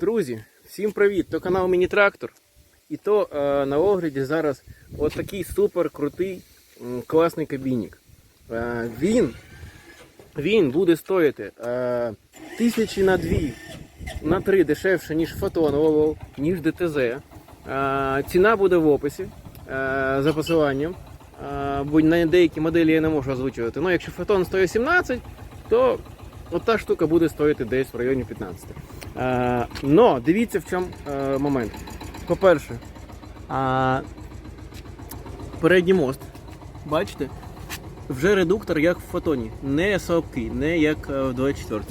Друзі, всім привіт! То канал Міні-Трактор. І то е, на огляді зараз от такий супер крутий класний кабінник. Е, він, він буде стоїти е, тисячі на дві, на три дешевше, ніж Фотон Овол, ніж ДТЗ. Е, ціна буде в описі е, за посиланням. Е, бо на деякі моделі я не можу озвучувати. Ну, якщо Фотон стоїть 17, то от та штука буде стоїти десь в районі 15. Е, но дивіться в чому е, момент. По-перше, а, передній мост. Бачите? Вже редуктор як в фотоні. Не слабкий, не як е, в 24.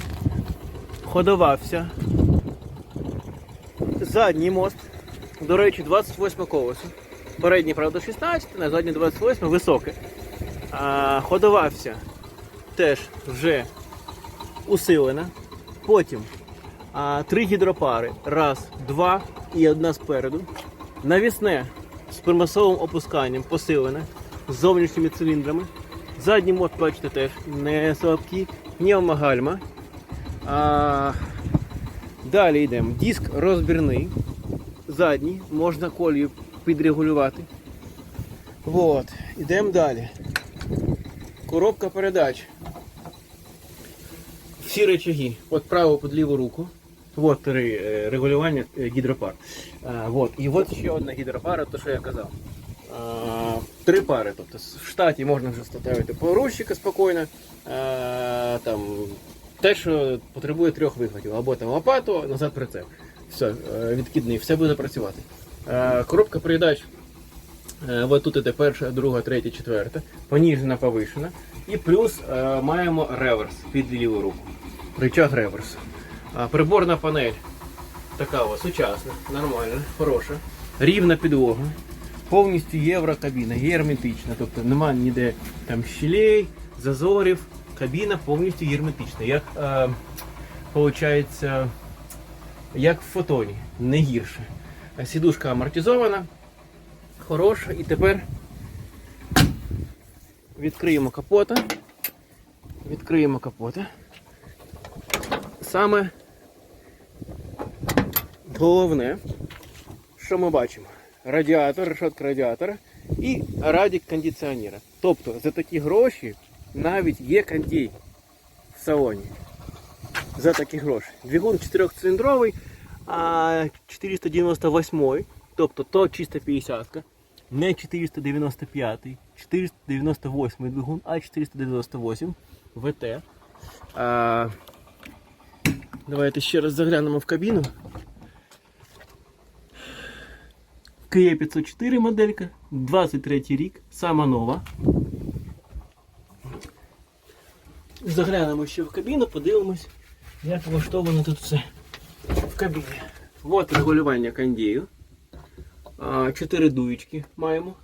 Ходовався. Задній мост. До речі, 28 колесо. Передній, правда, 16, на задній 28 високе. А, ходовався теж вже усилена. Потім а, три гідропари. Раз, два і одна спереду. Навісне з примусовим опусканням посилене з зовнішніми циліндрами. Задній мост, бачите, теж не слабкий, пневмогальма. А, далі йдемо. Диск розбірний. Задній, можна колію підрегулювати. Вот. Йдемо далі. Коробка передач. Всі речаги. От право під ліву руку. Вот е, регулювання е, гідропар. Вот. І от ще одна гідропара, то що я казав. Три пари. Тобто в штаті можна вже ставити поручика спокійно. Там, те, що потребує трьох вихватів. Або там лопату, назад прицеп. Все, е, відкидний, все буде працювати. Коробка передач. Е, От тут іде перша, друга, третя, четверта, поніжена, повишена. І плюс е, маємо реверс під ліву руку. Рычаг реверс. А, приборна панель така ось, сучасна, нормальна, хороша. Рівна підлога. Повністю єврокабіна, герметична. Тобто немає ніде там щілей, зазорів. Кабіна повністю герметична. Як е, як в фотоні, не гірше. Сідушка амортизована, хороша. І тепер відкриємо капота. Відкриємо капота. Саме головне, що ми бачимо? Радіатор, решетка радіатора і радік кондиціонера. Тобто за такі гроші навіть є кондей в салоні. За такі гроші. Двигун 4-циліндровий, а 498, тобто то чисто 50-ка, не 495, 498 двигун, а 498 ВТ. Давайте ще раз заглянемо в кабіну. Kia 504 моделька, 23 рік, сама нова. Заглянемо ще в кабіну, подивимось, як влаштовано тут все в кабіні. От регулювання кондею. Чотири дуєчки маємо.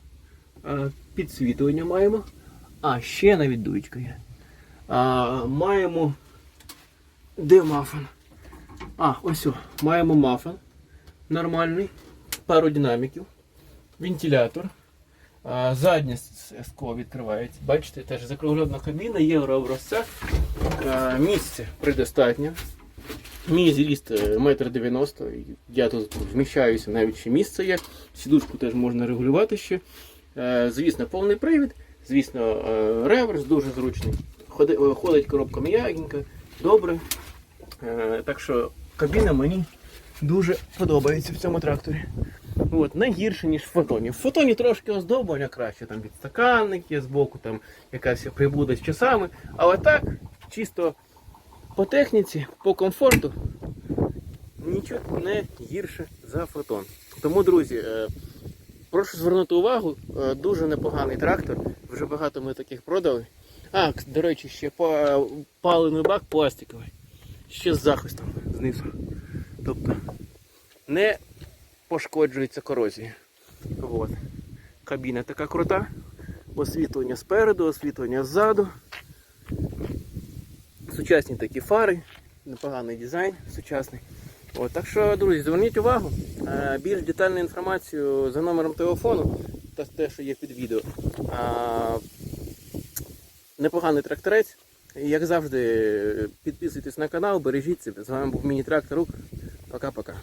Підсвітування маємо. А, ще навіть дуєчка є. Маємо. Де мафон? А, ось. Маємо мафон. Нормальний. Пару динаміків. Вентилятор. С- скло відкривається. Бачите, теж закруглена кабіна, єврообразця. Місце предостатньо. Мій зріст е, метр дев'яносто. Я тут вміщаюся, навіть ще місце є. Сідушку теж можна регулювати ще. Е, Звісно, повний привід, звісно, е, реверс дуже зручний. Е, Ходить коробка м'ягенька, добре. Е, Так що кабіна мені дуже подобається в цьому тракторі. От, не гірше, ніж в фотоні. В фотоні трошки оздоблення краще, там підстаканник є збоку, там якась прибуда з часами. Але так, чисто по техніці, по комфорту, нічого не гірше за фотон. Тому, друзі, е, прошу звернути увагу, е, дуже непоганий трактор. Вже багато ми таких продали. А, до речі, ще па- паливний бак пластиковий. Ще з захистом знизу. Тобто не пошкоджується корозія. От. Кабіна така крута. Освітлення спереду, освітлення ззаду. Сучасні такі фари, непоганий дизайн сучасний. От, так що, друзі, зверніть увагу. Е, Більш детальну інформацію за номером телефону та те, що є під відео. Непоганий тракторець. Як завжди, підписуйтесь на канал, бережіть себе. З вами був міні-трактор Укр. Пока-пока.